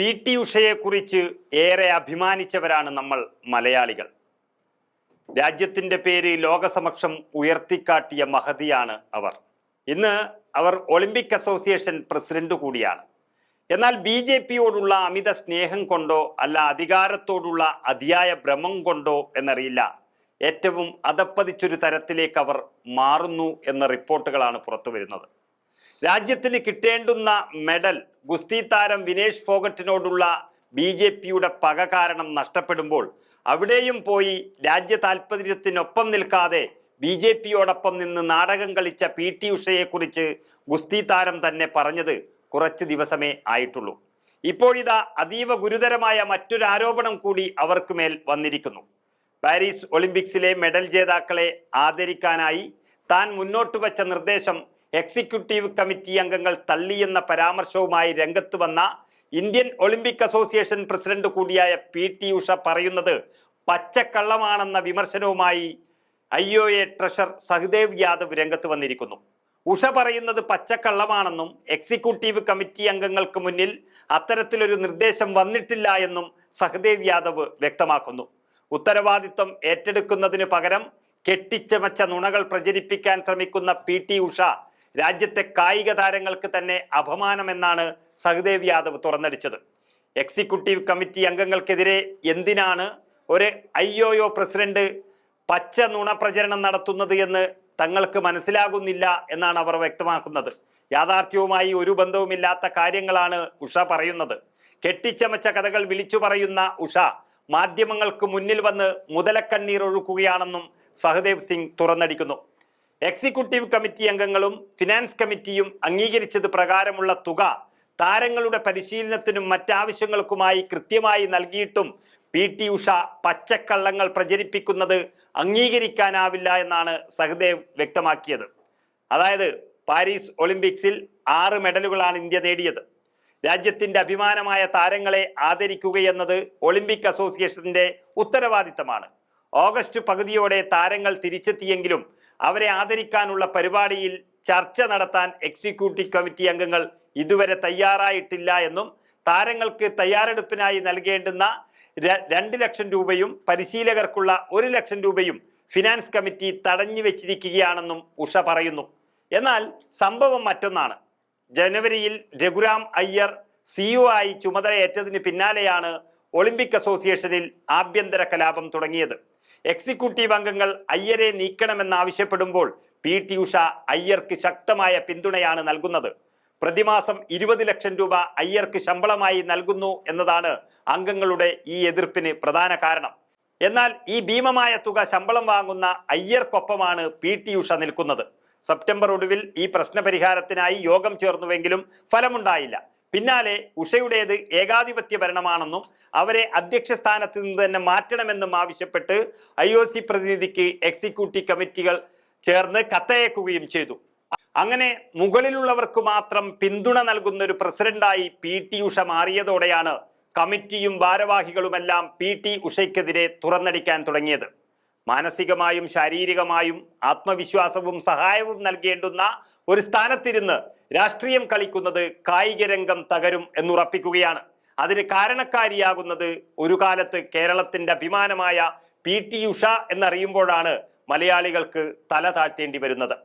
P T ഉഷയെക്കുറിച്ച് ഏറെ അഭിമാനിച്ചവരാണ് നമ്മൾ മലയാളികൾ. രാജ്യത്തിന്റെ പേര് ലോകസമക്ഷം ഉയർത്തിക്കാട്ടിയ മഹതിയാണ് അവർ. ഇന്ന് അവർ ഒളിമ്പിക് അസോസിയേഷൻ പ്രസിഡന്റ് കൂടിയാണ്. എന്നാൽ ബി ജെ പിയോടുള്ള അമിത സ്നേഹം കൊണ്ടോ അല്ല അധികാരത്തോടുള്ള അതിയായ ഭ്രമം കൊണ്ടോ എന്നറിയില്ല. ഏറ്റവും അതപ്പതിച്ചൊരു തരത്തിലേക്ക് അവർ മാറുന്നു എന്ന റിപ്പോർട്ടുകളാണ് പുറത്തു വരുന്നത് രാജ്യത്തിന് കിട്ടേണ്ടുന്ന മെഡൽ ഗുസ്തി താരം വിനേഷ് ഫോഗട്ടിനോടുള്ള ബി ജെ പിയുടെ പക കാരണം നഷ്ടപ്പെടുമ്പോൾ അവിടെയും പോയി രാജ്യ താൽപര്യത്തിനൊപ്പം നിൽക്കാതെ ബി ജെ പിയോടൊപ്പം നിന്ന് നാടകം കളിച്ച പി ടി ഉഷയെക്കുറിച്ച് ഗുസ്തി താരം തന്നെ പറഞ്ഞത് കുറച്ച് ദിവസമേ ആയിട്ടുള്ളൂ. ഇപ്പോഴിതാ അതീവ ഗുരുതരമായ മറ്റൊരു ആരോപണം കൂടി അവർക്ക് മേൽ വന്നിരിക്കുന്നു. പാരീസ് ഒളിമ്പിക്സിലെ മെഡൽ ജേതാക്കളെ ആദരിക്കാനായി താൻ മുന്നോട്ട് വച്ച നിർദ്ദേശം എക്സിക്യൂട്ടീവ് കമ്മിറ്റി അംഗങ്ങൾ തള്ളിയെന്ന പരാമർശവുമായി രംഗത്ത് വന്ന ഇന്ത്യൻ ഒളിമ്പിക് അസോസിയേഷൻ പ്രസിഡന്റ് കൂടിയായ പി ടി ഉഷ പറയുന്നത് പച്ചക്കള്ളമാണെന്ന വിമർശനവുമായി I O A treasurer Sahadev Yadav രംഗത്ത് വന്നിരിക്കുന്നു. ഉഷ പറയുന്നത് പച്ചക്കള്ളമാണെന്നും എക്സിക്യൂട്ടീവ് കമ്മിറ്റി അംഗങ്ങൾക്ക് മുന്നിൽ അത്തരത്തിലൊരു നിർദ്ദേശം വന്നിട്ടില്ല എന്നും സഹദേവ് യാദവ് വ്യക്തമാക്കുന്നു. ഉത്തരവാദിത്വം ഏറ്റെടുക്കുന്നതിന് പകരം കെട്ടിച്ചമച്ച നുണകൾ പ്രചരിപ്പിക്കാൻ ശ്രമിക്കുന്ന പി ടി ഉഷ രാജ്യത്തെ കായിക താരങ്ങൾക്ക് തന്നെ അപമാനമെന്നാണ് സഹദേവ് യാദവ് തുറന്നടിച്ചത്. എക്സിക്യൂട്ടീവ് കമ്മിറ്റി അംഗങ്ങൾക്കെതിരെ എന്തിനാണ് ഒരു ഐ ഒ ഒ പ്രസിഡന്റ് പച്ച നുണ പ്രചരണം നടത്തുന്നത് എന്ന് തങ്ങൾക്ക് മനസ്സിലാകുന്നില്ല എന്നാണ് അവർ വ്യക്തമാക്കുന്നത്. യാഥാർത്ഥ്യവുമായി ഒരു ബന്ധവുമില്ലാത്ത കാര്യങ്ങളാണ് ഉഷ പറയുന്നത്. കെട്ടിച്ചമച്ച കഥകൾ വിളിച്ചു പറയുന്ന ഉഷ മാധ്യമങ്ങൾക്ക് മുന്നിൽ വന്ന് മുതലക്കണ്ണീർ ഒഴുക്കുകയാണെന്നും സഹദേവ് സിംഗ് തുറന്നടിക്കുന്നു. എക്സിക്യൂട്ടീവ് കമ്മിറ്റി അംഗങ്ങളും ഫിനാൻസ് കമ്മിറ്റിയും അംഗീകരിച്ചത് പ്രകാരമുള്ള തുക താരങ്ങളുടെ പരിശീലനത്തിനും മറ്റാവശ്യങ്ങൾക്കുമായി കൃത്യമായി നൽകിയിട്ടും പി. ടി. ഉഷ പച്ചക്കള്ളങ്ങൾ പ്രചരിപ്പിക്കുന്നത് അംഗീകരിക്കാനാവില്ല എന്നാണ് സഹദേവ് വ്യക്തമാക്കിയത്. അതായത് പാരീസ് ഒളിമ്പിക്സിൽ ആറ് മെഡലുകളാണ് ഇന്ത്യ നേടിയത്. രാജ്യത്തിന്റെ അഭിമാനമായ താരങ്ങളെ ആദരിക്കുകയെന്നത് ഒളിമ്പിക് അസോസിയേഷന്റെ ഉത്തരവാദിത്തമാണ്. ഓഗസ്റ്റ് പകുതിയോടെ താരങ്ങൾ തിരിച്ചെത്തിയെങ്കിലും അവരെ ആദരിക്കാനുള്ള പരിപാടിയിൽ ചർച്ച നടത്താൻ എക്സിക്യൂട്ടീവ് കമ്മിറ്റി അംഗങ്ങൾ ഇതുവരെ തയ്യാറായിട്ടില്ല എന്നും താരങ്ങൾക്ക് തയ്യാറെടുപ്പിനായി നൽകേണ്ടുന്ന രണ്ട് ലക്ഷം രൂപയും പരിശീലകർക്കുള്ള ഒരു ലക്ഷം രൂപയും ഫിനാൻസ് കമ്മിറ്റി തടഞ്ഞു വെച്ചിരിക്കുകയാണെന്നും ഉഷ പറയുന്നു. എന്നാൽ സംഭവം മറ്റൊന്നാണ്. ജനുവരിയിൽ രഘുരാം അയ്യർ സിഇഒ ആയി ചുമതലയേറ്റതിന് പിന്നാലെയാണ് ഒളിമ്പിക് അസോസിയേഷനിൽ ആഭ്യന്തര കലാപം തുടങ്ങിയത്. എക്സിക്യൂട്ടീവ് അംഗങ്ങൾ അയ്യരെ നീക്കണമെന്നാവശ്യപ്പെടുമ്പോൾ പി. ടി. ഉഷ അയ്യർക്ക് ശക്തമായ പിന്തുണയാണ് നൽകുന്നത്. പ്രതിമാസം ഇരുപത് ലക്ഷം രൂപ അയ്യർക്ക് ശമ്പളമായി നൽകുന്നു എന്നതാണ് അംഗങ്ങളുടെ ഈ എതിർപ്പിന് പ്രധാന കാരണം. എന്നാൽ ഈ ഭീമമായ തുക ശമ്പളം വാങ്ങുന്ന അയ്യർക്കൊപ്പമാണ് പി. ടി. ഉഷ നിൽക്കുന്നത്. സെപ്റ്റംബർ ഒടുവിൽ ഈ പ്രശ്നപരിഹാരത്തിനായി യോഗം ചേർന്നുവെങ്കിലും ഫലമുണ്ടായില്ല. പിന്നാലെ ഉഷയുടേത് ഏകാധിപത്യ ഭരണമാണെന്നും അവരെ അധ്യക്ഷ സ്ഥാനത്ത് നിന്ന് തന്നെ മാറ്റണമെന്നും ആവശ്യപ്പെട്ട് ഐ ഒ സി പ്രതിനിധിക്ക് എക്സിക്യൂട്ടീവ് കമ്മിറ്റികൾ ചേർന്ന് കത്തയക്കുകയും ചെയ്തു. അങ്ങനെ മുകളിലുള്ളവർക്ക് മാത്രം പിന്തുണ നൽകുന്ന ഒരു പ്രസിഡന്റായി പി ടി ഉഷ മാറിയതോടെയാണ് കമ്മിറ്റിയും ഭാരവാഹികളുമെല്ലാം പി ടി ഉഷയ്ക്കെതിരെ തുറന്നടിക്കാൻ തുടങ്ങിയത്. മാനസികമായും ശാരീരികമായും ആത്മവിശ്വാസവും സഹായവും നൽകേണ്ടുന്ന ഒരു സ്ഥാനത്തിരുന്ന് രാഷ്ട്രീയം കളിക്കുന്നത് കായിക രംഗം തകരും എന്നുറപ്പിക്കുകയാണ്. അതിന് കാരണക്കാരിയാകുന്നത് ഒരു കാലത്ത് കേരളത്തിന്റെ അഭിമാനമായ പി ടി ഉഷ എന്നറിയുമ്പോഴാണ് മലയാളികൾക്ക് തല താഴ്ത്തേണ്ടി വരുന്നത്.